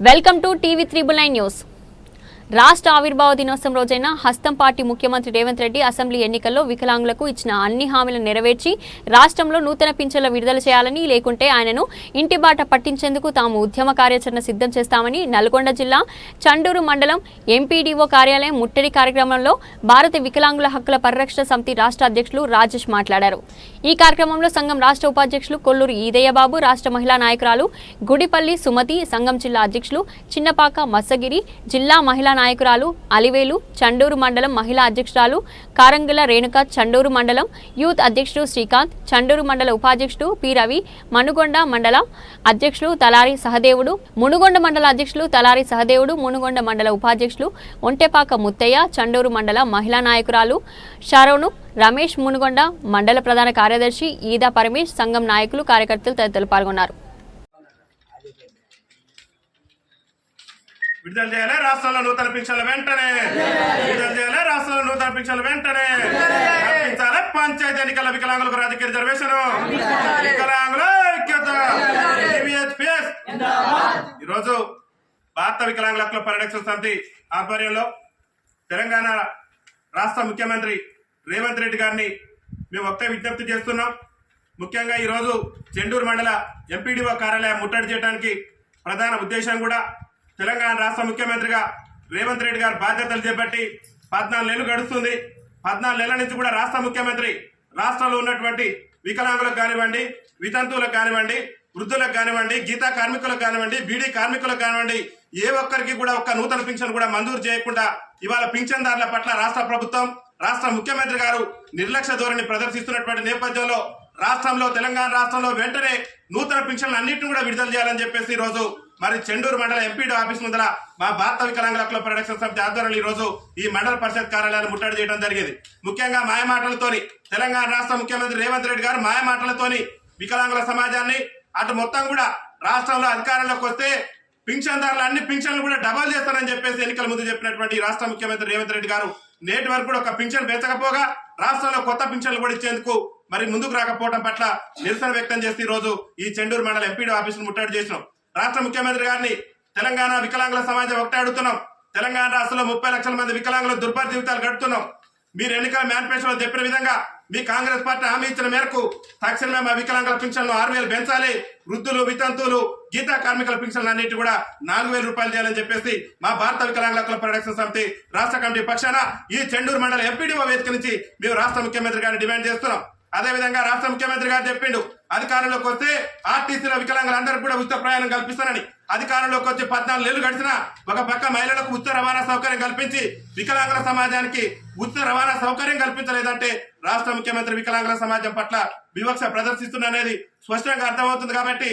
welcome to TV triple nine news రాష్ట్ర ఆవిర్భావ దినోత్సవం రోజైన హస్తం పార్టీ ముఖ్యమంత్రి రేవంత్ రెడ్డి అసెంబ్లీ ఎన్నికల్లో వికలాంగులకు ఇచ్చిన అన్ని హామీలను నెరవేర్చి రాష్ట్రంలో నూతన పింఛన్ల విడుదల చేయాలని లేకుంటే ఆయనను ఇంటి బాట పట్టించేందుకు తాము ఉద్యమ కార్యాచరణ సిద్ధం చేస్తామని నల్గొండ జిల్లా చండూరు మండలం ఎంపీడీఓ కార్యాలయం ముట్టడి కార్యక్రమంలో భారత వికలాంగుల హక్కుల పరిరక్షణ సమితి రాష్ట్ర అధ్యక్షులు రాజేష్ మాట్లాడారు. ఈ కార్యక్రమంలో సంఘం రాష్ట్ర ఉపాధ్యక్షులు కొల్లూరు ఈదయ్యబాబు రాష్ట్ర మహిళా నాయకురాలు గుడిపల్లి సుమతి సంఘం జిల్లా అధ్యక్షులు చిన్నపాక మత్సగిరి జిల్లా మహిళా నాయకురాలు అలివేలు చండూరు మండలం మహిళా అధ్యక్షురాలు కారంగుల రేణుక చండూరు మండలం యూత్ అధ్యక్షుడు శ్రీకాంత్ చండూరు మండల ఉపాధ్యక్షుడు పి రవి మనుగొండ మండల అధ్యక్షులు తలారి సహదేవుడు మునుగొండ మండల అధ్యక్షులు తలారి సహదేవుడు మునుగొండ మండల ఉపాధ్యక్షులు ఒంటెపాక ముత్తయ్య చండూరు మండల మహిళా నాయకురాలు షరోను రమేష్ మునుగొండ మండల ప్రధాన కార్యదర్శి ఈదా పరమేష్ సంఘం నాయకులు కార్యకర్తలు తదితరులు పాల్గొన్నారు. విడుదల చేయాలి రాష్ట్రంలో నూతన పింఛన్లు వెంటనే. విడుదల చేయాలి రాష్ట్రంలో నూతన పింఛన్లు వెంటనే. కల్పించాలి పంచాయతీ ఎన్నికల వికలాంగులకు రాజకీయ రిజర్వేషన్. వికలాంగుల ఐక్యత. ఈరోజు భారత వికలాంగుల హక్కుల పరిరక్షణ సమితి ఆధ్వర్యంలో తెలంగాణ రాష్ట్ర ముఖ్యమంత్రి రేవంత్ రెడ్డి గారిని మేము ఒకటే విజ్ఞప్తి చేస్తున్నాం. ముఖ్యంగా ఈరోజు చెండూరు మండల ఎంపీడీఓ కార్యాలయం ముట్టడి చేయడానికి ప్రధాన ఉద్దేశం కూడా తెలంగాణ రాష్ట్ర ముఖ్యమంత్రిగా రేవంత్ రెడ్డి గారు బాధ్యతలు చేపట్టి పద్నాలుగు నెలలు గడుస్తుంది. పద్నాలుగు నెలల నుంచి కూడా రాష్ట్ర ముఖ్యమంత్రి రాష్ట్రంలో ఉన్నటువంటి వికలాంగులకు కానివ్వండి వితంతువులకు కానివ్వండి వృద్ధులకు కానివ్వండి గీతా కార్మికులకు కానివ్వండి బీడీ కార్మికులకు కానివ్వండి ఏ ఒక్కరికి కూడా ఒక్క నూతన పింఛన్ కూడా మంజూరు చేయకుండా ఇవాళ పింఛన్దారుల పట్ల రాష్ట్ర ప్రభుత్వం రాష్ట్ర ముఖ్యమంత్రి గారు నిర్లక్ష్య ధోరణి ప్రదర్శిస్తున్నటువంటి నేపథ్యంలో రాష్ట్రంలో తెలంగాణ రాష్ట్రంలో వెంటనే నూతన పింఛన్లు అన్నింటిని కూడా విడుదల చేయాలని చెప్పేసి ఈ రోజు మరి చెండూరు మండల ఎంపీడీ ఆఫీస్ ముందర మా భారత వికలాంగుల హక్కుల పరిరక్షణ సమితి ఆధ్వర్యంలో ఈ రోజు ఈ మండల పరిషత్ కార్యాలయాన్ని ముట్టడి చేయడం జరిగింది. ముఖ్యంగా మాయమాటలతోని తెలంగాణ రాష్ట్ర ముఖ్యమంత్రి రేవంత్ రెడ్డి గారు మాయమాటలతోని వికలాంగుల సమాజాన్ని అటు మొత్తం కూడా రాష్ట్రంలో అధికారంలోకి వస్తే పింఛన్దారులు అన్ని పింఛన్లు కూడా డబల్ చేస్తారని చెప్పేసి ఎన్నికల ముందు చెప్పినటువంటి రాష్ట్ర ముఖ్యమంత్రి రేవంత్ రెడ్డి గారు నేటి వరకు కూడా ఒక పింఛన్ పెంచకపోగా రాష్ట్రంలో కొత్త పింఛన్లు కూడా ఇచ్చేందుకు మరి ముందుకు రాకపోవడం పట్ల నిరసన వ్యక్తం చేసి ఈ రోజు ఈ చెండూరు మండల ఎంపీడీ ఆఫీసును ముట్టడి చేసినాం. రాష్ట్ర ముఖ్యమంత్రి గారిని తెలంగాణ వికలాంగుల సమాజం ఒకటే అడుగుతున్నాం. తెలంగాణ రాష్ట్రంలో ముప్పై లక్షల మంది వికలాంగులు దుర్భర జీవితాలు గడుపుతున్నాం. మీరు ఎన్నికల మేనిఫెస్టోలో చెప్పిన విధంగా మీ కాంగ్రెస్ పార్టీ హామీ ఇచ్చిన మేరకు తక్షణమే మా వికలాంగుల పింఛన్లు ఆరు వేలు పెంచాలి. వృద్ధులు వితంతువులు గీతా కార్మికుల పింఛన్లు అన్నిటి కూడా నాలుగు వేల రూపాయలు చేయాలని చెప్పేసి మా భారత వికలాంగుల హక్కుల పరిరక్షణ సమితి రాష్ట్ర కమిటీ పక్షాన ఈ చెండూరు మండల ఎంపీడీఓ వేదిక నుంచి మేము రాష్ట్ర ముఖ్యమంత్రి గారిని డిమాండ్ చేస్తున్నాం. అదే విధంగా రాష్ట్ర ముఖ్యమంత్రి గారు చెప్పిండు అధికారంలోకి వస్తే ఆర్టీసీలో వికలాంగులందరికీ కూడా ఉచిత ప్రయాణం కల్పిస్తానని. అధికారంలోకి వచ్చి పద్నాలుగు నెలలు గడిచినా ఒక పక్క మహిళలకు ఉచిత రవాణా సౌకర్యం కల్పించి వికలాంగుల సమాజానికి ఉచిత రవాణా సౌకర్యం కల్పించలేదంటే రాష్ట్ర ముఖ్యమంత్రి వికలాంగుల సమాజం పట్ల వివక్ష ప్రదర్శిస్తున్నది స్పష్టంగా అర్థమవుతుంది కాబట్టి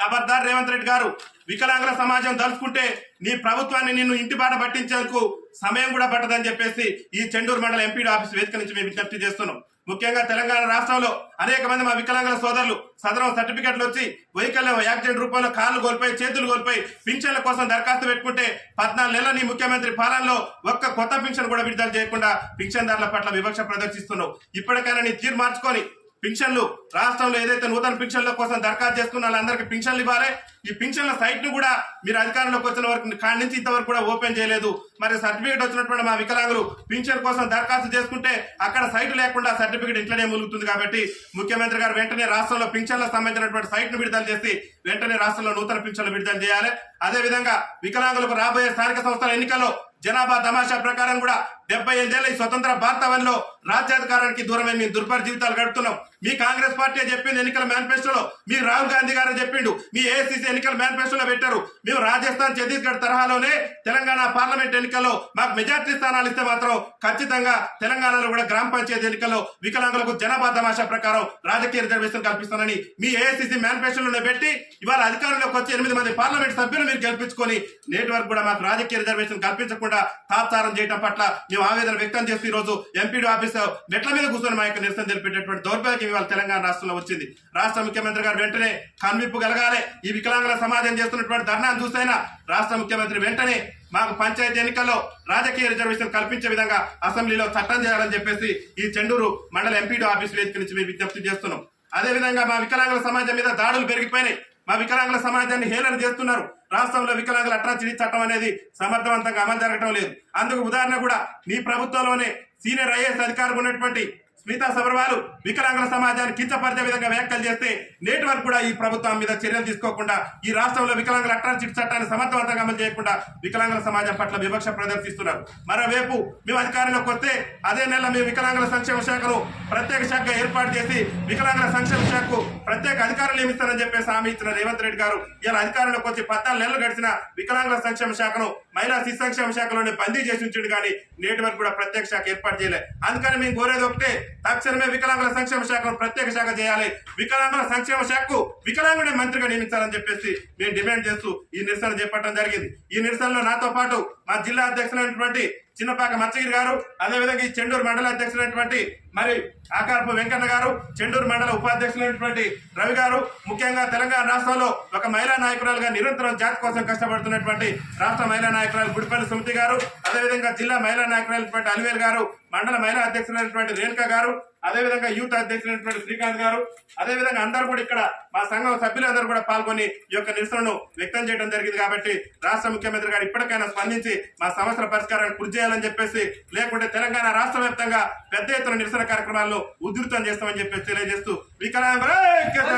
ఖబర్దార్ రేవంత్ రెడ్డి గారు వికలాంగుల సమాజం దలుచుకుంటే నీ ప్రభుత్వాన్ని నిన్ను ఇంటి బాట పట్టించేందుకు సమయం కూడా పట్టదని చెప్పేసి ఈ చెండూరు మండల ఎంపీడీ ఆఫీస్ వేదిక నుంచి మేము విజ్ఞప్తి చేస్తున్నాం. ముఖ్యంగా తెలంగాణ రాష్ట్రంలో అనేక మంది మా వికలాంగుల సోదరులు సదరం సర్టిఫికెట్లు వచ్చి వైకల్యం యాక్సిడెంట్ రూపంలో కాళ్ళు కోల్పోయి చేతులు కోల్పోయి పింఛన్ల కోసం దరఖాస్తు పెట్టుకుంటే పద్నాలుగు నెలల నీ ముఖ్యమంత్రి పాలనలో ఒక్క కొత్త పింఛన్ కూడా విడుదల చేయకుండా పింఛన్దారుల పట్ల వివక్ష ప్రదర్శిస్తున్నావు. ఇప్పటికైనా నీ తీరు మార్చుకొని పింఛన్లు రాష్ట్రంలో ఏదైతే నూతన పింఛన్ల కోసం దరఖాస్తు చేసుకున్న వాళ్ళందరికీ పింఛన్లు ఇవ్వాలి. ఈ పింఛన్ల సైట్ను కూడా మీరు అధికారంలోకి వచ్చిన వరకు కాడి నుంచి ఇంతవరకు కూడా ఓపెన్ చేయలేదు. మరి సర్టిఫికేట్ వచ్చినటువంటి మా వికలాంగులు పింఛన్ కోసం దరఖాస్తు చేసుకుంటే అక్కడ సైట్ లేకుండా సర్టిఫికేట్ ఇంట్లోనే ములుగుతుంది కాబట్టి ముఖ్యమంత్రి గారు వెంటనే రాష్ట్రంలో పింఛన్లకు సంబంధించినటువంటి సైట్ను విడుదల చేసి వెంటనే రాష్ట్రంలో నూతన పింఛన్లు విడుదల చేయాలి. అదే విధంగా వికలాంగులకు రాబోయే స్థానిక సంస్థల ఎన్నికల్లో జనాభా తమాషా ప్రకారం కూడా డెబ్బై ఎనిమిదేళ్ళ ఈ స్వతంత్ర భారతవన్లో రాజ్యాధికారానికి దూరమే మేము దుర్భర జీవితాలు గడుపుతున్నాం. మీ కాంగ్రెస్ పార్టీ చెప్పింది ఎన్నికల మేనిఫెస్టోలో. మీ రాహుల్ గాంధీ గారు చెప్పిండు. మీ ఏఐసిసి ఎన్నికల మేనిఫెస్టోలో పెట్టారు. మేము రాజస్థాన్ ఛత్తీస్గఢ్ తరహాలోనే తెలంగాణ పార్లమెంట్ ఎన్నికల్లో మాకు మెజార్టీ స్థానాలు ఇస్తే మాత్రం ఖచ్చితంగా తెలంగాణలో కూడా గ్రామ పంచాయతీ ఎన్నికల్లో వికలాంగులకు జనాభా తమాషా ప్రకారం రాజకీయ రిజర్వేషన్ కల్పిస్తానని మీ ఏఐసిసి మేనిఫెస్టోలో పెట్టి ఇవాళ అధికారంలోకి వచ్చి ఎనిమిది మంది పార్లమెంట్ సభ్యులు మీరు గెలిపించుకొని నేటి వరకు కూడా మాకు రాజకీయ రిజర్వేషన్ కల్పించకుండా తాత్సారం చేయడం పట్ల మేము ఆవేదన వ్యక్తం చేస్తూ ఈరోజు రోజు ఎంపీడీ ఆఫీస్ మెట్ల మీద కూర్చొని మా యొక్క నిరసన తెలిపేటటువంటి దౌర్భాగ్యం ఇవాళ తెలంగాణ రాష్ట్రంలో వచ్చింది. రాష్ట్ర ముఖ్యమంత్రి గారు వెంటనే కన్విప్పు కలగాలి. ఈ వికలాంగుల సమాజం చేస్తున్నటువంటి ధర్నాను చూసైనా రాష్ట్ర ముఖ్యమంత్రి వెంటనే మాకు పంచాయతీ ఎన్నికల్లో రాజకీయ రిజర్వేషన్ కల్పించే విధంగా అసెంబ్లీలో చట్టం చేయాలని చెప్పేసి ఈ చెండూరు మండల ఎంపీడీ ఆఫీస్ వేదిక నుంచి మేము విజ్ఞప్తి చేస్తున్నాం. అదే విధంగా మా వికలాంగుల సమాజం మీద దాడులు పెరిగిపోయినాయి. మా వికలాంగుల సమాజాన్ని హేళన చేస్తున్నారు. రాష్ట్రంలో వికలాంగుల అట్రాసిటీ చట్టం అనేది సమర్థవంతంగా అమలు జరగటం లేదు. అందుకు ఉదాహరణ కూడా నీ ప్రభుత్వంలోనే సీనియర్ ఐఏఎస్ అధికారులు ఉన్నటువంటి స్మితా సబర్వాలు వికలాంగుల సమాజాన్ని కించపరిచే విధంగా వ్యాఖ్యలు చేస్తే నేటి వరకు కూడా ఈ ప్రభుత్వం మీద చర్యలు తీసుకోకుండా ఈ రాష్ట్రంలో వికలాంగుల అట్రాసిటీ చట్టాన్ని సమర్థవంతంగా అమలు చేయకుండా వికలాంగుల సమాజం పట్ల వివక్ష ప్రదర్శిస్తున్నారు. మరోవైపు మేము అధికారంలోకి వస్తే అదే నెల మేము వికలాంగుల సంక్షేమ శాఖను ప్రత్యేక శాఖగా ఏర్పాటు చేసి వికలాంగుల సంక్షేమ శాఖకు ప్రత్యేక అధికారులు నియమిస్తారని చెప్పేసి హామీ ఇచ్చిన రేవంత్ రెడ్డి గారు ఇలా అధికారంలోకి వచ్చి పద్నాలుగు నెలలు గడిచిన వికలాంగుల సంక్షేమ శాఖను మహిళా శిశు సంక్షేమ శాఖలోనే బందీ చేసి ఉంచుడు కానీ నేటి వరకు కూడా ప్రత్యేక శాఖ ఏర్పాటు చేయలేదు అందుకని మేము కోరేది ఒకటే తక్షణమే వికలాంగుల సంక్షేమ శాఖను ప్రత్యేక శాఖ చేయాలి. వికలాంగుల సంక్షేమ శాఖకు వికలాంగుడే మంత్రిగా నియమించాలని చెప్పేసి మేము డిమాండ్ చేస్తూ ఈ నిరసన చేపట్టడం జరిగింది. ఈ నిరసనలో నాతో పాటు మా జిల్లా అధ్యక్షులైనటువంటి చిన్నపాక మచ్చగిరి గారు అదేవిధంగా ఈ చెండూరు మండల అధ్యక్షులైనటువంటి మరి ఆకారపు వెంకన్న గారు చెండూరు మండల ఉపాధ్యక్షులైనటువంటి రవి గారు ముఖ్యంగా తెలంగాణ రాష్ట్రంలో ఒక మహిళా నాయకురాలుగా నిరంతరం జాతి కోసం కష్టపడుతున్నటువంటి రాష్ట్ర మహిళా నాయకురాలు గుడిపల్లి సుమతి గారు అదేవిధంగా జిల్లా మహిళా నాయకురాలైనటువంటి అలివేల్ గారు మండల మహిళా అధ్యక్షులైనటువంటి రేణుక గారు అదేవిధంగా యూత్ అధ్యక్షులైనటువంటి శ్రీకాంత్ గారు అదేవిధంగా అందరూ కూడా ఇక్కడ మా సంఘం సభ్యులందరూ కూడా పాల్గొని ఈ యొక్క నిరసనను వ్యక్తం చేయడం జరిగింది కాబట్టి రాష్ట్ర ముఖ్యమంత్రి గారు ఇప్పటికైనా స్పందించి మా సమస్యల పరిష్కారాన్ని కృషి చేయాలని చెప్పేసి లేకుంటే తెలంగాణ రాష్ట్ర వ్యాప్తంగా పెద్ద ఎత్తున నిరసన కార్యక్రమాల్లో ఉధృతం చేస్తామని చెప్పేసి తెలియజేస్తూ వికలాంగ్రైక్యత